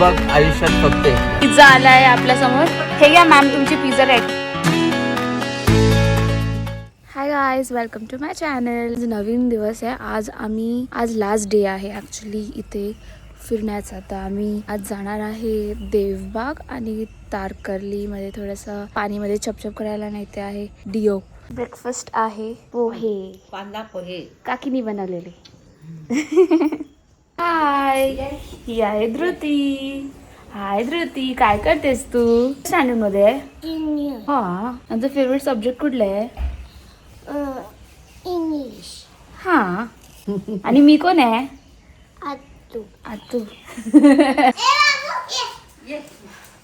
बघ आयुष्यात फक्त. पिझ्झा आलाय आपल्यासमोर. हे घ्या मॅम तुमची pizza rate. Hi guys welcome to my channel नवीन दिवस आहे. आज आम्ही आज लास्ट डे आहे ॲक्च्युली इथे फिरण्याचा. तर आम्ही आज जाणार आहे देवबाग आणि तारकर्लीमध्ये. थोडंसं पाणीमध्ये चपचप करायला नाही ते आहे डिओ ब्रेकफास्ट आहे पोहे. कांदा पोहे. काकीनी बनवलेले. हाय ही आहे धृती हाय धृती काय करतेस तू? स्टँडर्डमध्ये आहे? हा. तुझं फेवरेट सब्जेक्ट कुठलं आहे? इंग्लिश हा. आणि मी कोण आहे? आतू आतू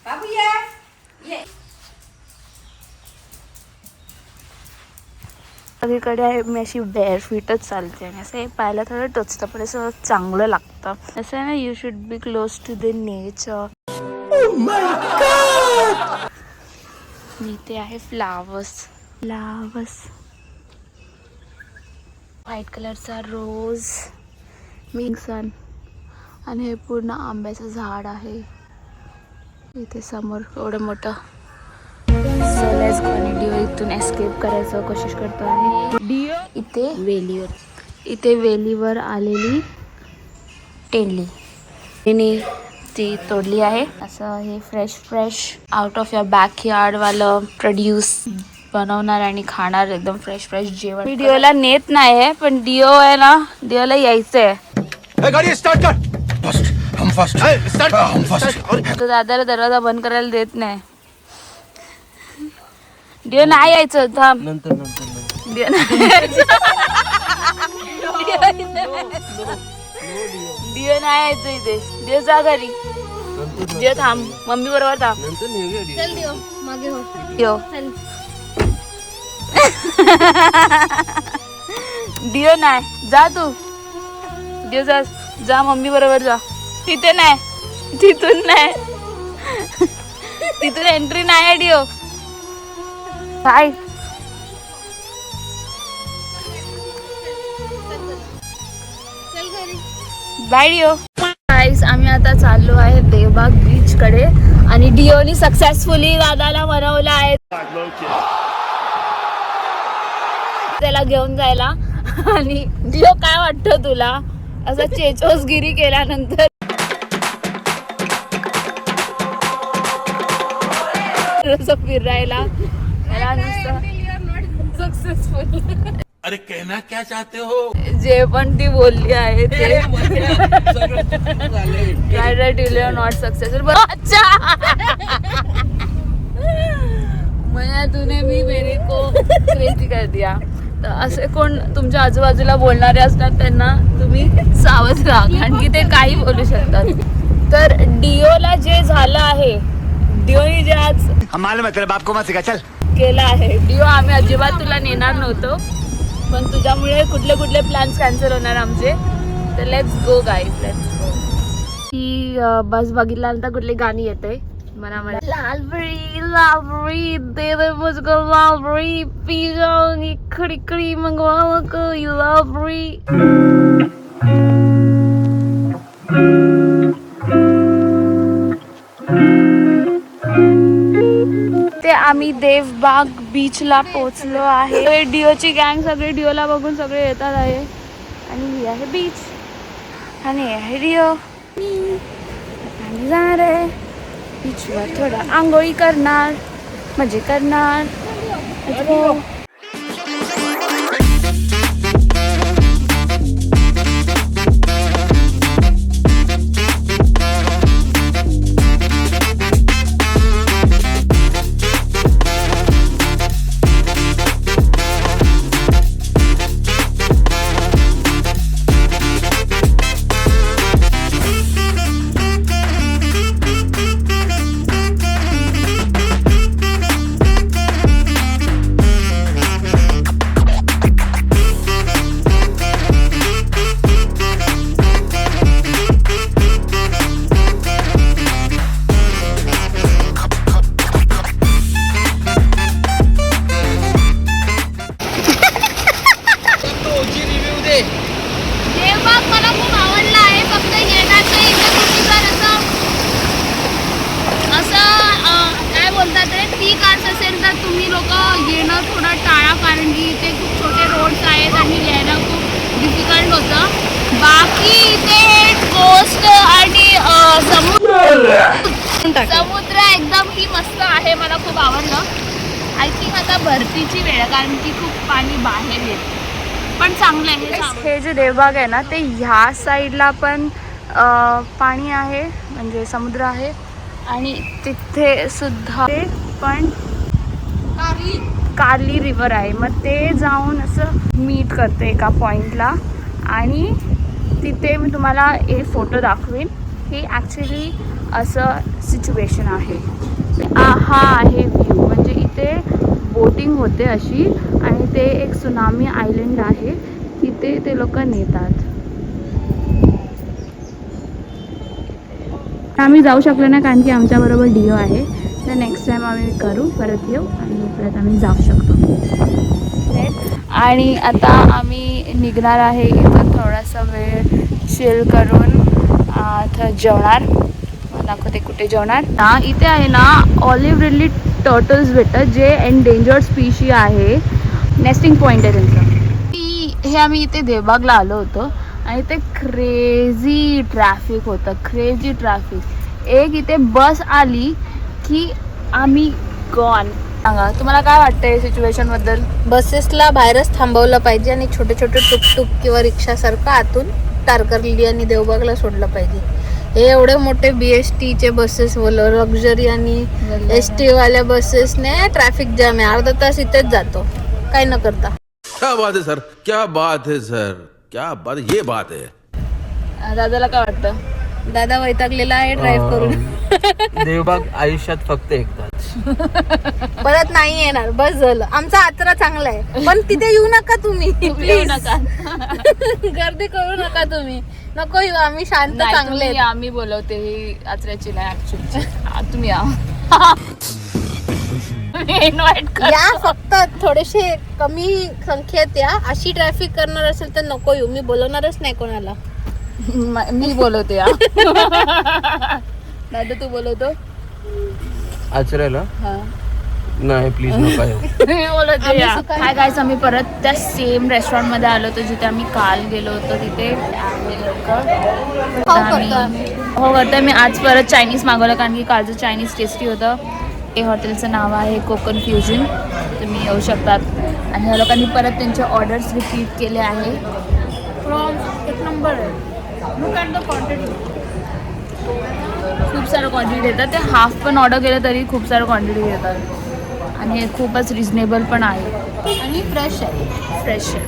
बाबू ये. सगळीकडे आहे. मी अशी बेअर फिटच चालते आणि असं हे पाहायला थोडं टचतं पण असं चांगलं लागतं. असं आहे ना you should be close to the nature इथे आहे फ्लावर्स फ्लावर्स व्हाईट कलरचा रोज मिक्सन आणि हे पूर्ण आंब्याचं झाड आहे. इथे समोर एवढं मोठं Go. आणि डिओ इथून एस्केप करायचं कोशिश करतो आहे. डिओ इथे वेलीवर. इथे वेलीवर आलेली टेंडली तिने ती तोडली आहे. असं हे fresh fresh out of your backyard वालं प्रोड्यूस बनवणार आणि खाणार एकदम फ्रेश फ्रेश जेवण. मी डिओला नेत नाही आहे पण डिओ आहे ना डिओला यायचं आहे ए, गाड़ी स्टार्ट कर. फर्स्ट हम फर्स्ट स्टार्ट हम फर्स्ट तो दादाला दरवाजा बंद करायला देत नाही. डिओ नाही यायचं थांब. नंतर नंतर नाही यायचं. डिओ नाही यायचं. इथे. डिओ जा घरी. नंतर डिओ थांब. मम्मी बरोबर थांब. नंतर नेऊया रे. चल देव मागे हो. चल. नाही. जा तू. डिओ जा. जा मम्मी बरोबर जा. तिथे नाही. तिथून नाही. तिथून एंट्री नाही आहे डिओ काय बाय डिओ गाईस आम्ही आता चाललो आहे देवबाग बीच कडे आणि डिओनी सक्सेसफुली दादाला बनवलं आहे. त्याला घेऊन जायला. आणि डिओ काय वाटतं तुला? असं चेचोसगिरी केल्यानंतर. फिरायला. त्याला नुसतं सक्सेसफुल अरे कहना क्या चाहते हो? जे पण ती बोलली आहे ते नॉट सक्सेसफुल अच्छा। मैंने तूने भी मेरे को क्रेजी कर दिया। तर असे कोण तुमच्या आजूबाजूला बोलणारे असतात त्यांना तुम्ही सावध राहा कारण की ते काही बोलू शकतात. तर डिओला जे झालं आहे डिओनी जे आज हम मालूम है तेरे बाप को मत सिखा चल। केला आहे. डिओ आम्ही अजिबात तुला नेणार नव्हतो. पण तुझ्यामुळे कुठले कुठले प्लॅन्स कॅन्सल होणार आमचे. तर let's go guys let's go he bus बघितल्यानंतर कुठली गाणी येते? मनामध्ये लालबरी लालबरी दे दे लालबरी पी जाऊंगी खड़ी खड़ी लालबरी आम्ही देवबाग बीचला पोचलो आहे. डिओची गँग सगळे डिओला बघून सगळे येतात आहे. आणि ही आहे बीच आणि हे आहे डिओ आम्ही जाणार आहे. बीचवर थोडं आंघोळी करणार मजे करणार. की इथे खूप छोटे रोड्स आहेत आणि यायला खूप डिफिकल्ट होतं. बाकी इथे कोस्ट आणि समुद्र. समुद्र एकदम ही मस्त आहे मला खूप आवडलं. आय थिंक आता भरतीची वेळ कारण की खूप पाणी बाहेर येते. पण चांगलं आहे हे जे देवबाग आहे ना ते ह्या साईडला पण पाणी आहे म्हणजे समुद्र आहे. आणि तिथे सुद्धा ते पण कार्ली रिव्हर आहे. मग ते जाऊन असं मीट करते एका पॉईंटला आणि तिथे मी तुम्हाला हे फोटो दाखवेन. हे ॲक्च्युली असं सिच्युएशन आहे. हा आहे व्ह्यू म्हणजे इथे बोटिंग होते अशी. आणि ते एक सुनामी आयलंड आहे. तिथे ते लोक नेतात. आम्ही जाऊ शकलो नाही कारण की आमच्याबरोबर डिओ आहे. तर नेक्स्ट टाईम आम्ही करू परत येऊ आणि परत आम्ही जाऊ शकतो. आणि आता आम्ही निघणार आहे इथं थोडासा वेळ चिल करून इथं जेवणार. दाखवते कुठे जेवणार. ना इथे आहे ना ऑलिव्ह रिडली टर्टल्स भेटतात जे एंडेंजर्ड स्पीशी आहे. नेस्टिंग पॉईंट आहे त्यांचं. ती- हे आम्ही इथे देवबागला आलो होतो आणि ते क्रेझी ट्रॅफिक होतं क्रेझी ट्रॅफिक एक इथे बस आली की आम्ही गॉन सांगा तुम्हाला काय वाटतं या सिच्युएशनबद्दल? बसेसला बाहेरच थांबवलं पाहिजे आणि छोटे छोटे टुकटुक किंवा रिक्षासारखं आतून टारकर्ली आणि देवबागला सोडलं पाहिजे. हे एवढे मोठे बी एस टीचे बसेस बोल लक्झरी आणि एस टी वाल्या बसेसने ट्रॅफिक जाम आहे. अर्धा तास इथेच जातो. काय न करता. क्या बात है सर क्या बात है सर क्या बात ये बात है. दादाला काय वाटतं? दादा वैतागलेला आहे ड्राईव्ह करून. देवबाग आयुष्यात फक्त एकदाच परत नाही येणार बस झालं. आमचा आचरा चांगला आहे. पण तिथे येऊ नका तुम्ही येऊ नका. गर्दी करू नका तुम्ही. नको येऊ आम्ही शांत नाही, चांगले तुम्ही आहेत. या, आम्ही बोलवते ही आचऱ्याची नाही ऍक्च्युअली तुम्ही या. इन्व्हाइट या फक्त थोडेसे कमी संख्येत या. अशी ट्रॅफिक करणार असेल तर नको येऊ. मी बोलवणारच नाही कोणाला. मी बोलवते दादा तू बोलवतो. आचऱ्याला हा. नाही प्लीज बोलवते काय गायस आम्ही परत त्या सेम रेस्टॉरंटमध्ये आलो होतो जिथे आम्ही काल गेलो होतो तिथे. आम्ही लोकं- खाऊ आम्ही- करतो आम्ही. हो करतोय. मी आज परत चायनीज मागवलं कारण की कालचं चायनीज टेस्टी होतं. हे हॉटेलचं नाव आहे कोकण फ्युजन तुम्ही येऊ शकतात. आणि या लोकांनी परत त्यांचे ऑर्डर्स रिपीट केले आहे. एक नंबर आहे. खूप सारं क्वांटिटी देतात. ते हाफ पण ऑर्डर केलं तरी खूप सारं क्वांटिटी देतात. आणि हे खूपच रिजनेबल पण आहे. आणि फ्रेश आहे. फ्रेश आहे.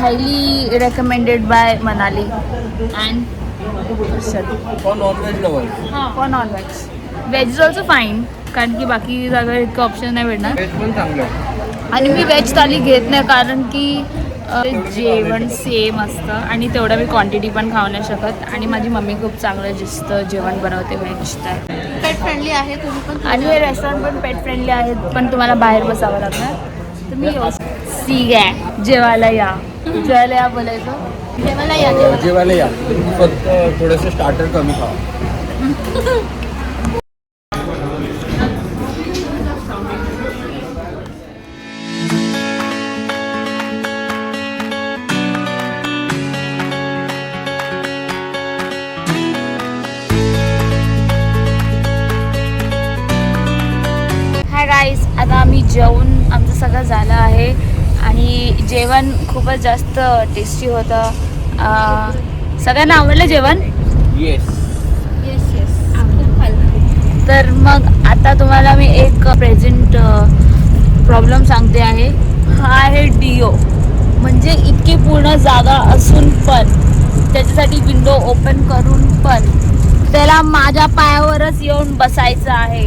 Highly recommended by Manali and non veg non veg veg is also fine कारण की बाकी जागा इतकं ऑप्शन नाही भेटणार. पण आणि मी व्हेज थाली घेत नाही कारण की जेवण सेम असतं आणि तेवढं मी क्वांटिटी पण खाऊ नाही शकत. आणि माझी मम्मी खूप चांगलं जिस्त जेवण बनवते व्हेज तर. पेट फ्रेंडली आहे तुम्ही पण आणि हे रेस्टॉरंट पण पेट फ्रेंडली आहेत पण तुम्हाला बाहेर बसावं लागणार. तुम्ही सी आहे जेवायला या. जेवायला या बोलायचं. जेवायला या जेवायला. जेवायला या. फक्त थोडंसं स्टार्टर कमी खावा. सगळं झालं आहे. आणि जेवण खूपच जास्त टेस्टी होतं. अं, सगळ्यांना आवडलं जेवण? येस येस येस तर मग आता तुम्हाला मी एक प्रेझेंट प्रॉब्लेम सांगते आहे. हा आहे डिओ म्हणजे इतकी पूर्ण जागा असून पण त्याच्यासाठी विंडो ओपन करून पण त्याला माझ्या पायावरच येऊन बसायचं आहे.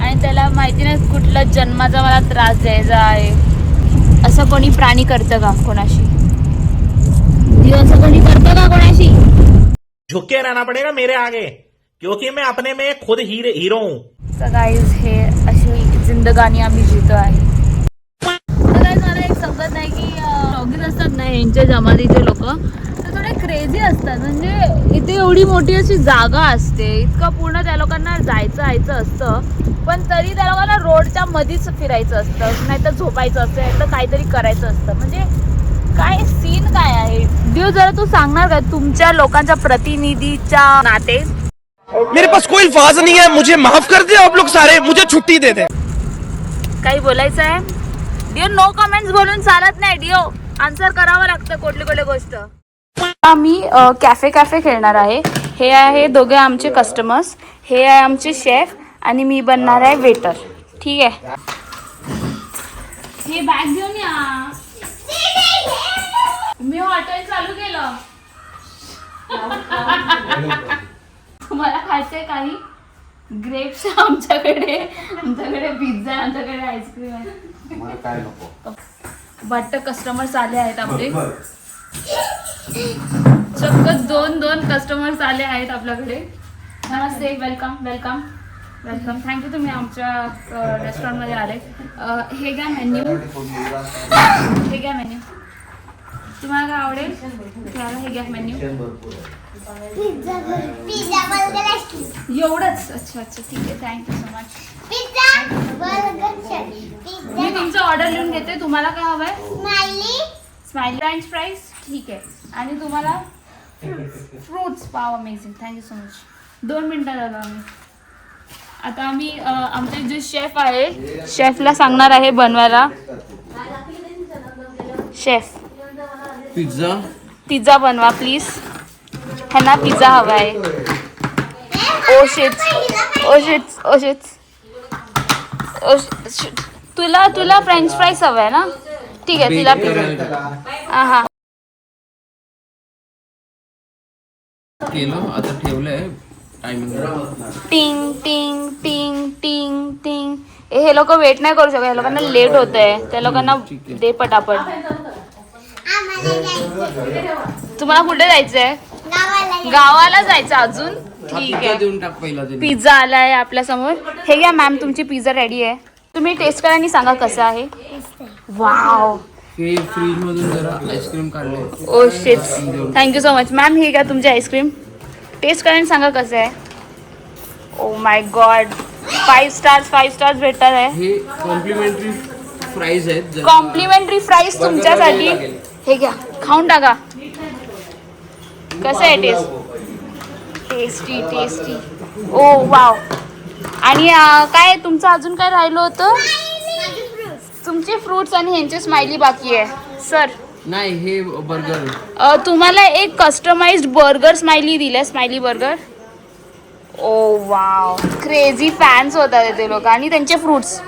आणि त्याला माहिती नाही कुठला जन्माचा मला त्रास द्यायचा आहे. असं कोणी प्राणी करतं का कोणाशी? असं कोणी करतं का कोणाशी? झुक रहना पड़ेगा मेरे आगे क्योंकि मैं अपने में खुद हीरे हीरो हूँ। तर गाईज हे अशी जिंदगानी आम्ही जितो आहे. मला एक समजत नाही की असतात ना यांच्या जमातीचे लोक. तर थोडे क्रेझी असतात. म्हणजे इथे एवढी मोठी अशी जागा असते. इतकं पूर्ण त्या लोकांना जायचं यायचं असतं. पण तरी त्या लोकांना रोडच्या मध्येच फिरायचं असतं. नाहीतर झोपायचं असतं. नाहीतर काहीतरी करायचं असतं. म्हणजे काय सीन काय आहे? देव जरा तू सांगणार का तुमच्या लोकांच्या प्रतिनिधीच्या नाते? मेरे पास कोई अल्फाज नहीं है. मुझे माफ कर दे आप लोग सारे. मुझे छुट्टी दे दे. काही बोलायचं आहे? डिओ नो कमेंट्स बोलून चालत नाही. डिओ आन्सर करावं लागतं कुठली कुठली गोष्ट. आम्ही कॅफे कॅफे खेळणार आहे. हे आहे दोघे आमचे कस्टमर्स हे आहे आमचे शेफ आणि मी बनणार आहे वेटर ठीक आहे? हे बॅग घेऊन या. मी हॉटेल चालू केलं. तुम्हाला खायचंय काही? ग्रेप्स आमच्याकडे. आमच्याकडे पिझ्झा आमच्याकडे आईस्क्रीम आहे. वाटत कस्टमर्स आले आहेत आपले. चक्क दोन दोन कस्टमर्स आले आहेत आपल्याकडे. नमस्ते welcome welcome welcome thank you तुम्ही आमच्या रेस्टॉरंटमध्ये आले. हे घ्या मेन्यू हे घ्या मेन्यू तुम्हाला काय आवडेल? तुम्हाला हे घ्या मेन्यू एवढंच. अच्छा अच्छा. ठीक आहे. थँक्यू सो मच मी तुमचं ऑर्डर लिहून घेते. तुम्हाला काय हवंय? स्माइली स्माइली फ्रेंच फ्राईज ठीक आहे. आणि तुम्हाला फ्रूट्स पाव अमेझिंग थँक्यू सो मच दोन मिनटात आलो आम्ही. आता आम्ही अ, आमचे जे शेफ आहे शेफला सांगणार आहे बनवायला. शेफ पिझ्झा पिझ्झा बनवा प्लीज ह्यांना पिझ्झा हवा आहे. ओ शेट्स ओ ओ ओ तुला तुला फ्रेंच फ्राईज हवा आहे ना? ठीक आहे तिला पिझ्झा हा हा केलं आता ठेवलंय. टायमिंग टिंग टिंग टिंग टिंग टिंग. ए, हे लोक वेट नाही करू शकत हे लोकांना लेट होत आहे त्या लोकांना दे पटापट. तुम्हाला कुठे जायचंय? गावाला गावाला जायचं अजून? ठीक आहे. देऊन टाक पहिला तरी पिझ्झा आलाय आपल्यासमोर. हे घ्या मॅम तुमची पिझ्झा रेडी आहे. तुम्ही टेस्ट करा आणि सांगा कसं आहे. वाव ते फ्रीज मधून जरा आईस्क्रीम काढले. ओ शेट्स thank you so much ma'am हे घ्या तुमची आईस्क्रीम टेस्ट करा आणि सांगा कसं आहे? ओ my god five stars five stars भेटतात आहे. हे कॉम्प्लिमेंटरी फ्राईज आहेत. कॉम्प्लिमेंटरी प्राइस तुमच्यासाठी. हे घ्या. खाऊन टाका. कसं आहे taste tasty tasty oh wow आणि काय तुमचं अजून काय राहिलं होतं? तुमचे फ्रुट्स आणि ह्यांचे स्माइली बाकी आहे. सर नाही हे बर्गर अ, तुम्हाला एक कस्टमाइज्ड बर्गर स्माइली दिलं smiley burger oh wow crazy fans होतात ते लोक. आणि त्यांचे फ्रुट्स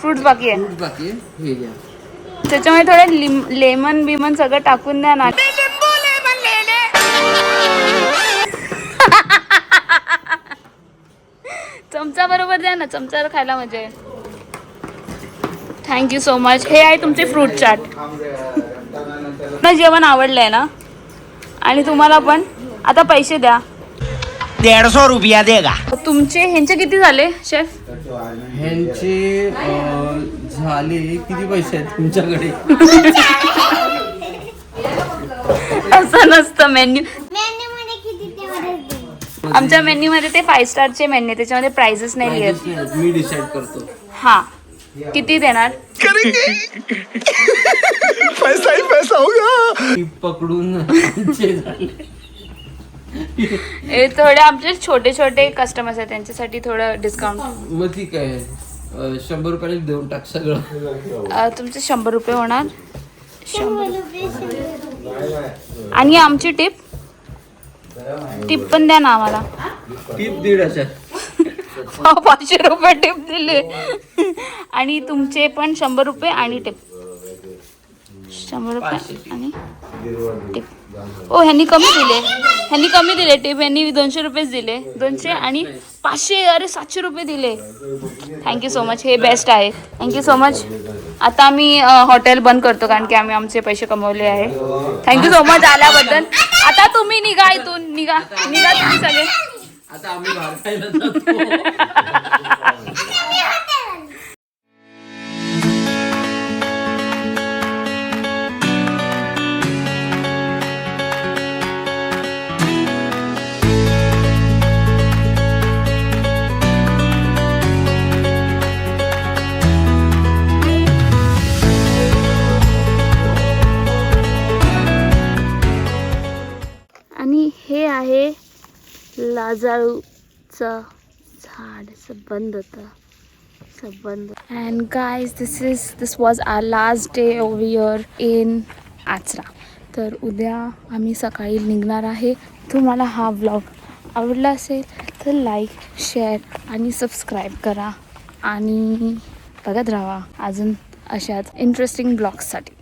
फ्रुट्स बाकी आहे. बाकी आहे. हे घ्या. त्याच्यामध्ये थोडं लिम लेमन बिमन सगळं टाकून द्या ना. चमचा बरोबर द्या ना. चमचा खायला मजा आहे थँक्यू सो मच हे आहे तुमचे फ्रूट चाट ना जेवण आवडलंय ना? आणि तुम्हाला पण? आता पैसे द्या. डेढ़ सौ रुपया देगा तुमचे ह्यांचे किती झाले शेफ? ह्यांचे झाले. किती पैसे आहेत तुमच्याकडे? असं नसतं मेन्यू आमच्या मेन्यू मध्ये ते फाईव्ह स्टारचे मेन्यू त्याच्यामध्ये प्राइजेस नाही लिहित. मी डिसाईड करतो. हा. किती देणार? पैसा ही पैसा होगा। पकडून हे थोडे आमचे छोटे छोटे कस्टमर्स आहेत त्यांच्यासाठी थोडं डिस्काउंट मग ठीक आहे. अं, शंभर रुपयाला देऊन टाक सगळं. तुमचे शंभर रुपये होणार? शंभर आणि आमची टिप टिप पण द्या ना आम्हाला. टीप दीड हजार. पाचशे रुपये टिप दिले. आणि तुमचे पण शंभर रुपये आणि टिप. शंभर रुपये आणि टिप. ओ ह्यांनी कमी दिले. ह्यांनी कमी दिले टिप. ह्यांनी दोनशे रुपयेच दिले. दोनशे आणि पाचशे अरे सातशे रुपये दिले. थँक्यू सो मच हे बेस्ट आहे. थँक्यू सो मच आता आम्ही हॉटेल बंद करतो कारण की आम्ही आमचे पैसे कमवले आहे. थँक्यू सो मच आल्याबद्दल. आता तुम्ही निघा इथून. निघा. निघा तुम्ही सगळे. आता आम्ही बाहेर खायला जातो वाळूचं झाड सबंद होतं. सबंध. And guys this is this was our last day over year in Achara तर उद्या आम्ही सकाळी निघणार आहे. तुम्हाला हा ब्लॉग आवडला असेल तर लाईक शेअर आणि सबस्क्राईब करा. आणि बघत राहा. अजून अशाच इंटरेस्टिंग ब्लॉग्ससाठी